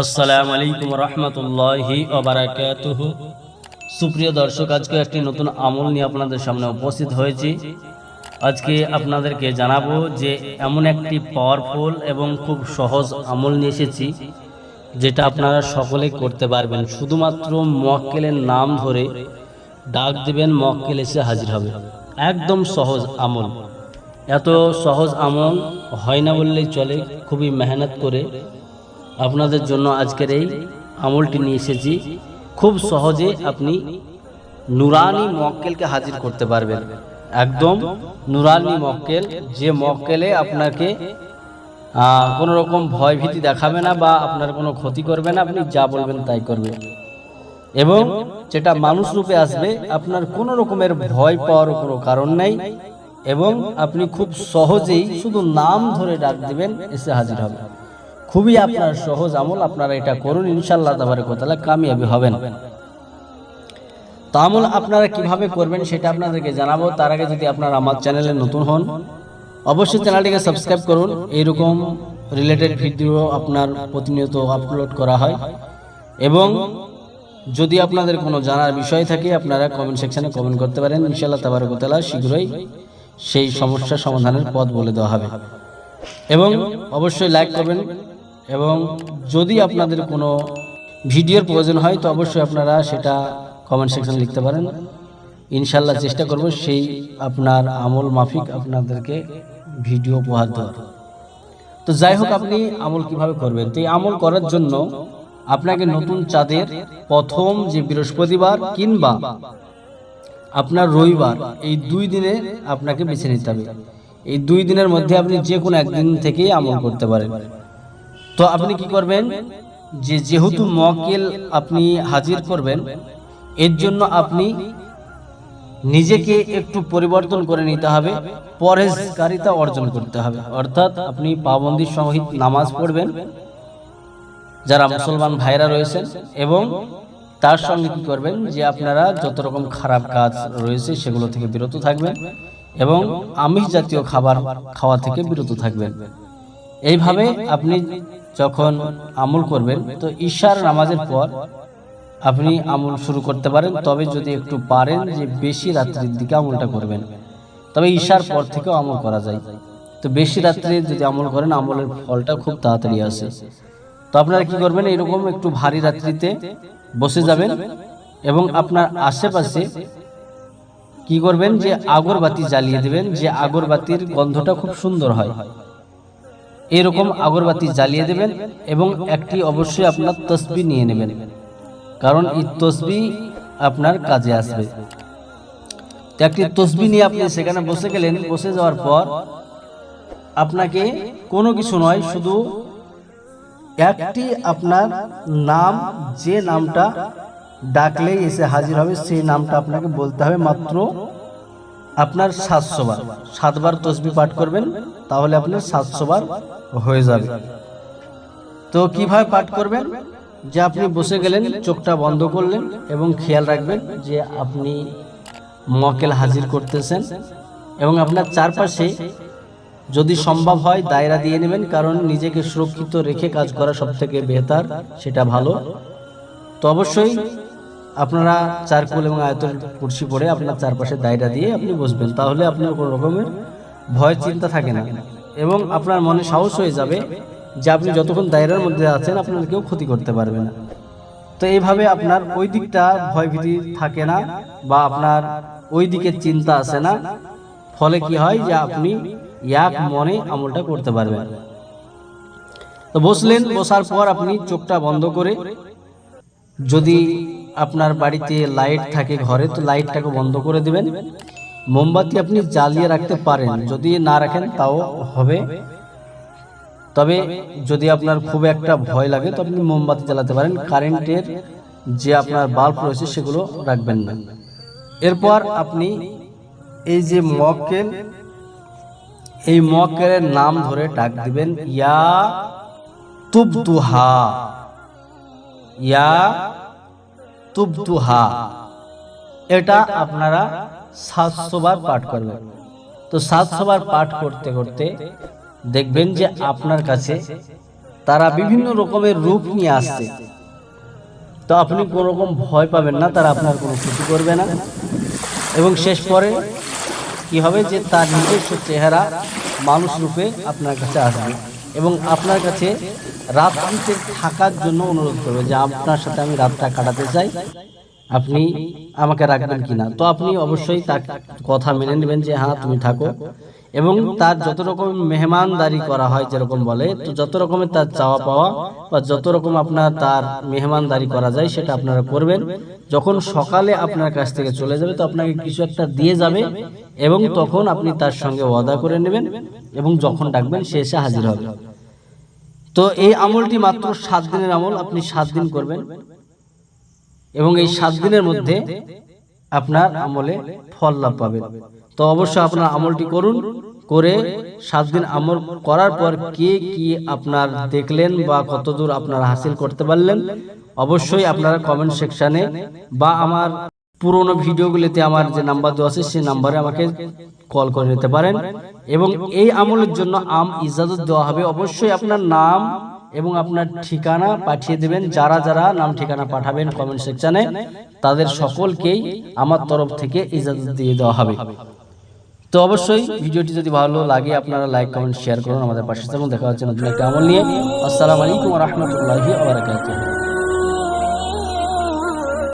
আসসালামু আলাইকুম রহমতুল্লাহি সুপ্রিয় দর্শক, আজকে একটি নতুন আমল নিয়ে আপনাদের সামনে উপস্থিত হয়েছি। আজকে আপনাদেরকে জানাব যে এমন একটি পাওয়ারফুল এবং খুব সহজ আমল নিয়ে এসেছি, যেটা আপনারা সকলে করতে পারবেন। শুধুমাত্র মক্কেলের নাম ধরে ডাক দেবেন মক্কেল এসে হাজির হবে। একদম সহজ আমল। এত সহজ আমল হয় না বললেই চলে, খুবই মেহনত করে। আপনাদের জন্য আজকের এই আমলটি নিয়ে এসেছি। খুব সহজে আপনি নুরানি মক্কেলকে হাজির করতে পারবেন। একদম নুরানি মক্কেল, যে মক্কেলে আপনাকে কোনো রকম ভয় ভীতি দেখাবে না বা আপনার কোনো ক্ষতি করবে না, আপনি যা বলবেন তাই করবে এবং যেটা মানুষ রূপে আসবে, আপনার কোনো রকমের ভয় পাওয়ার কোনো কারণ নেই এবং আপনি খুব সহজেই শুধু নাম ধরে ডাক দিবেন, এসে হাজির হবে খুবই আপনার সহজ আমল, আপনারা এটা করুন ইনশাল্লাহ তাবারে কোথায় কামিয়াবি হবেন। তো আমল আপনারা কীভাবে করবেন সেটা আপনাদেরকে জানাব। তার আগে যদি আপনারা আমার চ্যানেলে নতুন হন, অবশ্যই চ্যানেলটিকে সাবস্ক্রাইব করুন। এইরকম রিলেটেড ভিডিও আপনার প্রতিনিয়ত আপলোড করা হয়। এবং যদি আপনাদের কোনো জানার বিষয় থাকে, আপনারা কমেন্ট সেকশানে কমেন্ট করতে পারেন। ইনশাল্লাহ তাবারকতালা শীঘ্রই সেই সমস্যা সমাধানের পথ বলে দেওয়া হবে। এবং অবশ্যই লাইক করবেন এবং যদি আপনাদের কোনো ভিডিওর প্রয়োজন হয়, তো অবশ্যই আপনারা সেটা কমেন্ট সেকশনে লিখতে পারেন। ইনশাল্লাহ চেষ্টা করব সেই আপনার আমল মাফিক আপনাদেরকে ভিডিও উপহার দেওয়ার। তো যাই হোক, আপনি আমল কীভাবে করবেন? তো এই আমল করার জন্য আপনাকে নতুন চাঁদের প্রথম যে বৃহস্পতিবার কিংবা আপনার রবিবার, এই দুই দিনে আপনাকে বেছে নিতে হবে। এই দুই দিনের মধ্যে আপনি যে কোনো একদিন থেকেই আমল করতে পারেন। তো আপনি কি করবেন? যে যেহেতু মকেল আপনি হাজির করবেন, এর জন্য আপনি নিজেকে একটু পরিবর্তন করে নিতে হবে পরেজকারিতা অর্জন করতে হবে। অর্থাৎ আপনি পাবন্দির সহিত নামাজ পড়বেন, যারা মুসলমান ভাইরা রয়েছেন, এবং তার সঙ্গে কি করবেন যে আপনারা যত রকম খারাপ কাজ রয়েছে সেগুলো থেকে বিরত থাকবেন, এবং আমিষ জাতীয় খাবার খাওয়া থেকে বিরত থাকবেন। এইভাবে আপনি যখন আমল করবেন, তো ঈশার নামাজের পর আপনি আমল শুরু করতে পারেন। তবে যদি একটু পারেন যে বেশি রাত্রির দিকে আমলটা করবেন। তবে ঈশার পর থেকেও আমল করা যায়। তো বেশি রাত্রে যদি আমল করেন, আমলের ফলটা খুব তাড়াতাড়ি আসে। তো আপনারা কি করবেন, এরকম একটু ভারী রাত্রিতে বসে যাবেন এবং আপনার আশেপাশে কি করবেন যে আগরবাতি জ্বালিয়ে দেবেন, যে আগরবাতির গন্ধটা খুব সুন্দর হয়। এরকম আগরবাতি জ্বালিয়ে দেবেন এবং একটি অবশ্যই আপনার তসবি নিয়ে নেবেন। কারণ এই তসবি আপনার কাজে আসবে। একটি তসবি নিয়ে আপনি সেখানে বসে গেলেন, বসে যাওয়ার পর আপনাকে কোনো কিছু নয়, শুধু একটি আপনার নাম, যে নামটা ডাকলেই এসে হাজির হবে, সেই নামটা আপনাকে বলতে হবে মাত্র আপনার সাতশো বার। সাতবার তসবি পাঠ করবেন, তাহলে আপনার সাতশো বার হয়ে যাবে। তো কীভাবে পাঠ করবেন? যে আপনি বসে গেলেন, চোখটা বন্ধ করলেন এবং খেয়াল রাখবেন যে আপনি মকেল হাজির করতেছেন এবং আপনার চারপাশে যদি সম্ভব হয় দায়রা দিয়ে নেবেন, কারণ নিজেকে সুরক্ষিত রেখে কাজ করা সব থেকে বেহতার, সেটা ভালো। তো অবশ্যই আপনারা চারকুল এবং আয়তন কুর্সি পরে আপনার চারপাশে দায়রা দিয়ে আপনি বসবেন, তাহলে আপনার কোনো রকমের ভয়, চিন্তা থাকে না। এবং আপনার মনে সাহস হয়ে যাবে যে আপনি যতক্ষণ দায়রার মধ্যে আছেন, আপনার কেউ ক্ষতি করতে পারবে না। তো এইভাবে আপনার ওই দিকটা ভয়ভীতি থাকে না বা আপনার ওই দিকে চিন্তা আসে না। ফলে কি হয় যে আপনি এক মনে আমলটা করতে পারবেন। তো বসলেন, বসার পর আপনি চোখটা বন্ধ করে যদি আপনার বাড়িতে লাইট থাকে ঘরে, তো লাইটটাকে বন্ধ করে দিবেন। মোমবাতি আপনি জ্বালিয়ে রাখতে পারেন, যদি না রাখেন তাও হবে। তবে যদি আপনার খুব একটা ভয় লাগে, তো আপনি মোমবাতি জ্বালাতে পারেন। কারেন্টের যে আপনার বাল্ব রয়েছে, সেগুলো রাখবেন না। এরপর আপনি এই যে মক্কেল এই মক্কেলের নাম ধরে ডাক দিবেন, ইয়া তুবতুহা ইয়া তুবতুহা এটা আপনারা সাতশো বার পাঠ করবেন। তো সাতশো বার পাঠ করতে করতে দেখবেন যে আপনার কাছে তারা বিভিন্ন রকমের রূপ নিয়ে আসছে। তো আপনি কোনো রকম ভয় পাবেন না, তারা আপনার কোনো ক্ষতি করবে না। এবং শেষ পরে কি হবে যে তার নিজস্ব চেহারা মানুষ রূপে আপনার কাছে আসবে। এবং আপনার কাছে রাত্রিতে থাকার জন্য অনুরোধ করবে যে আপনার সাথে আমি রাতটা কাটাতে চাই। আপনি আমাকে রাখবেন কিনা? তো আপনি অবশ্যই তার কথা মেনে নেবেন যে হ্যাঁ তুমি থাকো। এবং তার যত রকম মেহমানদারি করা হয় যেরকম বলে তো যত রকমের তার চাওয়া পাওয়া বা যত রকম আপনার তার মেহমানদারি করা যায় সেটা আপনারা করবেন। যখন সকালে আপনার কাছ থেকে চলে যাবে তো আপনাকে কিছু একটা দিয়ে যাবে এবং তখন আপনি তার সঙ্গে ওয়াদা করে নেবেন এবং যখন ডাকবেন সে এসে হাজির হবে। তো এই আমলটি মাত্র সাত দিনের আমল আপনি সাত দিন করবেন এবং এই সাত দিনের মধ্যে আপনার আমলে ফল লাভ পাবেন তো অবশ্যই আপনার আমলটি করুন করে সাত দিন আমল করার পর কে কি আপনার দেখলেন বা কতদূর আপনারা হাসিল করতে পারলেন অবশ্যই আপনারা কমেন্ট সেকশানে বা আমার পুরোনো ভিডিওগুলিতে আমার যে নাম্বার দেওয়া আছে সেই নাম্বারে আমাকে কল করে নিতে পারেন এবং এই আমলের জন্য আম ইজাজত দেওয়া হবে। অবশ্যই আপনার নাম এবং আপনার ঠিকানা পাঠিয়ে দেবেন। যারা যারা নাম ঠিকানা পাঠাবেন কমেন্ট সেকশনে তাদের সকলকেই আমার তরফ থেকে ইজাজত দিয়ে দেওয়া হবে তো অবশ্যই ভিডিওটি যদি ভালো লাগে, আপনারা লাইক কমেন্ট শেয়ার করুন আমাদের পাশে থাকুন। দেখা হচ্ছে নতুন একটা আমল নিয়ে। আসসালামু আলাইকুম রহমতুল্লাহি আবরাকাতুহ